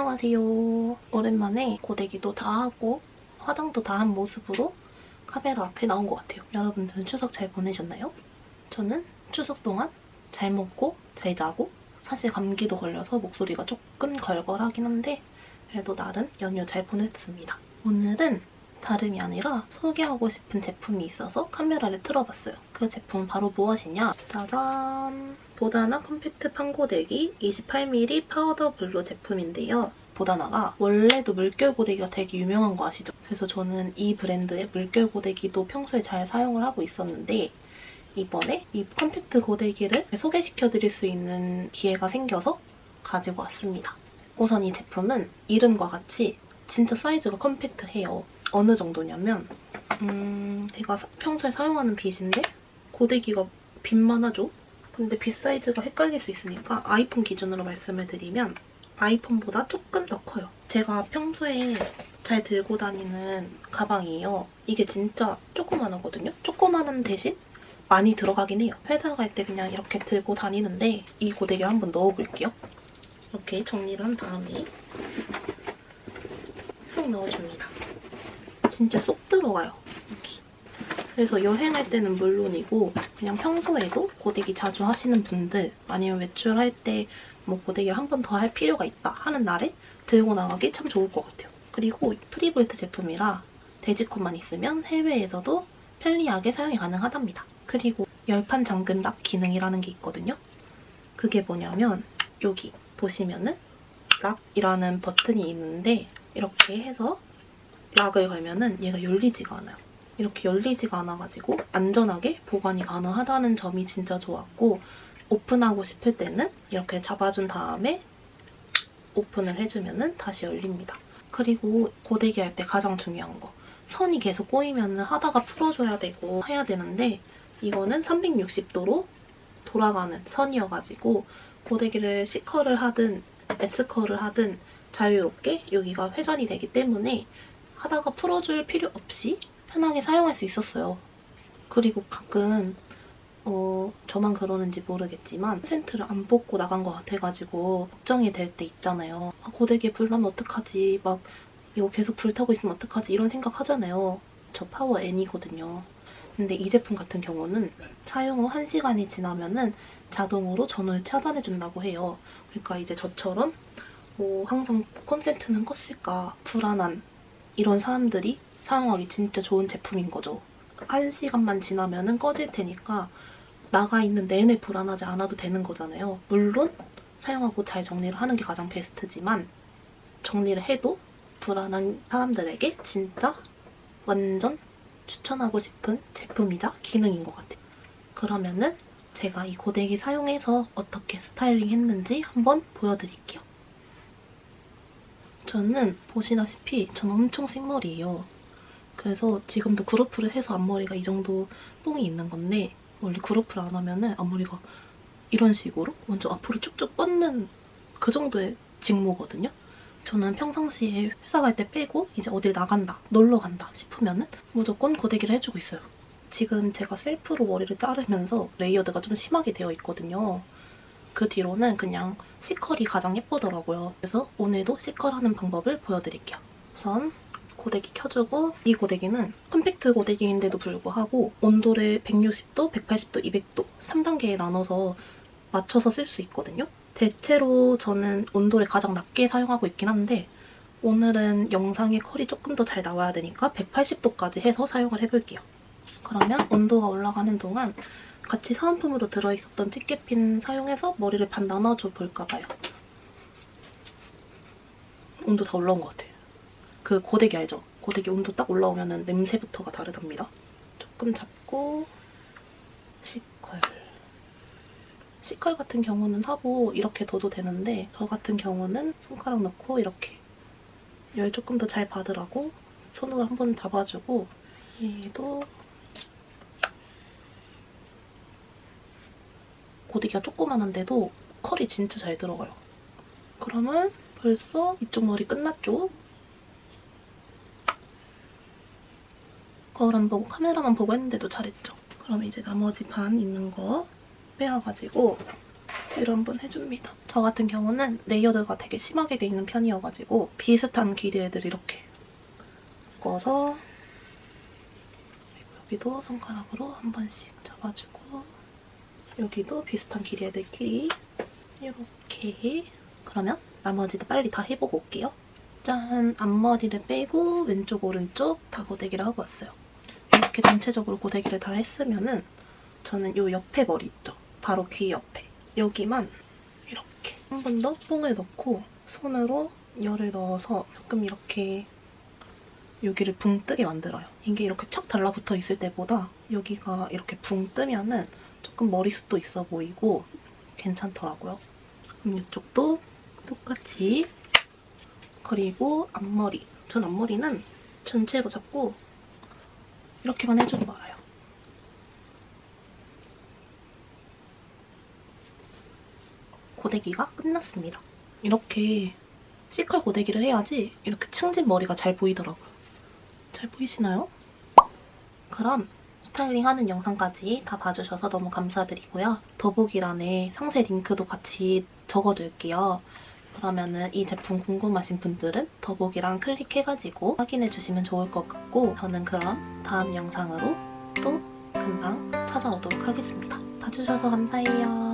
안녕하세요. 오랜만에 고데기도 다 하고 화장도 다 한 모습으로 카메라 앞에 나온 것 같아요. 여러분들은 추석 잘 보내셨나요? 저는 추석 동안 잘 먹고 잘 자고 사실 감기도 걸려서 목소리가 조금 걸걸하긴 한데 그래도 나름 연휴 잘 보냈습니다. 오늘은 다름이 아니라 소개하고 싶은 제품이 있어서 카메라를 틀어봤어요. 그 제품 바로 무엇이냐? 짜잔! 보다나 컴팩트 판고데기 28mm 파우더 블루 제품인데요. 보다나가 원래도 물결 고데기가 되게 유명한 거 아시죠? 그래서 저는 이 브랜드의 물결 고데기도 평소에 잘 사용을 하고 있었는데 이번에 이 컴팩트 고데기를 소개시켜드릴 수 있는 기회가 생겨서 가지고 왔습니다. 우선 이 제품은 이름과 같이 진짜 사이즈가 컴팩트해요. 어느 정도냐면 음, 제가 사- 평소에 사용하는 빗인데 고데기가 빗만 하죠? 근데 빗 사이즈가 헷갈릴 수 있으니까 아이폰 기준으로 말씀을 드리면 아이폰보다 조금 더 커요. 제가 평소에 잘 들고 다니는 가방이에요. 이게 진짜 조그만하거든요? 조그만한 대신 많이 들어가긴 해요. 회사 갈 때 그냥 이렇게 들고 다니는데 이 고데기를 한번 넣어볼게요. 이렇게 정리를 한 다음에 쏙 넣어줍니다. 진짜 쏙 들어가요. 이렇게. 그래서 여행할 때는 물론이고 그냥 평소에도 고데기 자주 하시는 분들 아니면 외출할 때 뭐 고데기를 한 번 더 할 필요가 있다 하는 날에 들고 나가기 참 좋을 것 같아요. 그리고 프리볼트 제품이라 돼지코만 있으면 해외에서도 편리하게 사용이 가능하답니다. 그리고 열판 잠금 락 기능이라는 게 있거든요. 그게 뭐냐면 여기 보시면은 락이라는 버튼이 있는데 이렇게 해서 락을 걸면은 얘가 열리지가 않아요. 이렇게 열리지가 않아가지고 안전하게 보관이 가능하다는 점이 진짜 좋았고 오픈하고 싶을 때는 이렇게 잡아준 다음에 오픈을 해주면 은 다시 열립니다. 그리고 고데기 할 때 가장 중요한 거 선이 계속 꼬이면 하다가 풀어줘야 되고 해야 되는데 이거는 360도로 돌아가는 선이어가지고 고데기를 C컬을 하든 S컬을 하든 자유롭게 여기가 회전이 되기 때문에 하다가 풀어줄 필요 없이 편하게 사용할 수 있었어요. 그리고 가끔 어, 저만 그러는지 모르겠지만 콘센트를 안 뽑고 나간 것 같아가지고 걱정이 될 때 있잖아요. 아, 고데기에 불 나면 어떡하지? 막 이거 계속 불타고 있으면 어떡하지? 이런 생각 하잖아요. 저 파워 N이거든요. 근데 이 제품 같은 경우는 사용 후 1시간이 지나면은 자동으로 전원을 차단해준다고 해요. 그러니까 이제 저처럼 뭐 항상 콘센트는 껐을까 불안한 이런 사람들이 사용하기 진짜 좋은 제품인 거죠. 1시간만 지나면 은 꺼질 테니까 나가 있는 내내 불안하지 않아도 되는 거잖아요. 물론 사용하고 잘 정리를 하는 게 가장 베스트지만 정리를 해도 불안한 사람들에게 진짜 완전 추천하고 싶은 제품이자 기능인 것 같아요. 그러면은 제가 이 고데기 사용해서 어떻게 스타일링 했는지 한번 보여드릴게요. 저는 보시다시피 저는 엄청 생머리예요. 그래서 지금도 그루프를 해서 앞머리가 이 정도 뽕이 있는 건데 원래 그루프를 안 하면은 앞머리가 이런 식으로 완전 앞으로 쭉쭉 뻗는 그 정도의 직모거든요. 저는 평상시에 회사 갈 때 빼고 이제 어딜 나간다, 놀러 간다 싶으면은 무조건 고데기를 해주고 있어요. 지금 제가 셀프로 머리를 자르면서 레이어드가 좀 심하게 되어 있거든요. 그 뒤로는 그냥 C컬이 가장 예쁘더라고요. 그래서 오늘도 C컬 하는 방법을 보여드릴게요. 우선 고데기 켜주고 이 고데기는 컴팩트 고데기인데도 불구하고 온도를 160도, 180도, 200도 3단계에 나눠서 맞춰서 쓸 수 있거든요. 대체로 저는 온도를 가장 낮게 사용하고 있긴 한데 오늘은 영상의 컬이 조금 더 잘 나와야 되니까 180도까지 해서 사용을 해볼게요. 그러면 온도가 올라가는 동안 같이 사은품으로 들어있었던 집게핀 사용해서 머리를 반 나눠줘 볼까 봐요. 온도 다 올라온 것 같아요. 그 고데기 알죠? 고데기 온도 딱 올라오면 냄새부터가 다르답니다. 조금 잡고 C컬. C컬 같은 경우는 하고 이렇게 둬도 되는데 저 같은 경우는 손가락 넣고 이렇게 열 조금 더 잘 받으라고 손으로 한 번 잡아주고 얘도 고데기가 조그만한데도 컬이 진짜 잘 들어가요. 그러면 벌써 이쪽 머리 끝났죠? 거울 안 보고 카메라만 보고 했는데도 잘했죠? 그럼 이제 나머지 반 있는 거 빼와가지고 빗질을 한번 해줍니다. 저 같은 경우는 레이어드가 되게 심하게 돼 있는 편이어가지고 비슷한 길이의 애들 이렇게 묶어서 여기도 손가락으로 한 번씩 잡아주고 여기도 비슷한 길이의 애들끼리 이렇게 그러면 나머지도 빨리 다 해보고 올게요. 짠! 앞머리를 빼고 왼쪽 오른쪽 다 고데기를 하고 왔어요. 이렇게 전체적으로 고데기를 다 했으면은 저는 이 옆에 머리 있죠? 바로 귀 옆에 여기만 이렇게 한 번 더 뽕을 넣고 손으로 열을 넣어서 조금 이렇게 여기를 붕 뜨게 만들어요. 이게 이렇게 척 달라붙어 있을 때보다 여기가 이렇게 붕 뜨면은 조금 머리숱도 있어 보이고 괜찮더라고요. 그럼 이쪽도 똑같이 그리고 앞머리. 전 앞머리는 전체로 잡고 이렇게만 해주고 말아요. 고데기가 끝났습니다. 이렇게 시컬 고데기를 해야지 이렇게 층진 머리가 잘 보이더라고요. 잘 보이시나요? 그럼 스타일링 하는 영상까지 다 봐주셔서 너무 감사드리고요. 더보기란에 상세 링크도 같이 적어둘게요. 그러면은 이 제품 궁금하신 분들은 더보기랑 클릭해가지고 확인해주시면 좋을 것 같고 저는 그럼 다음 영상으로 또 금방 찾아오도록 하겠습니다. 봐주셔서 감사해요.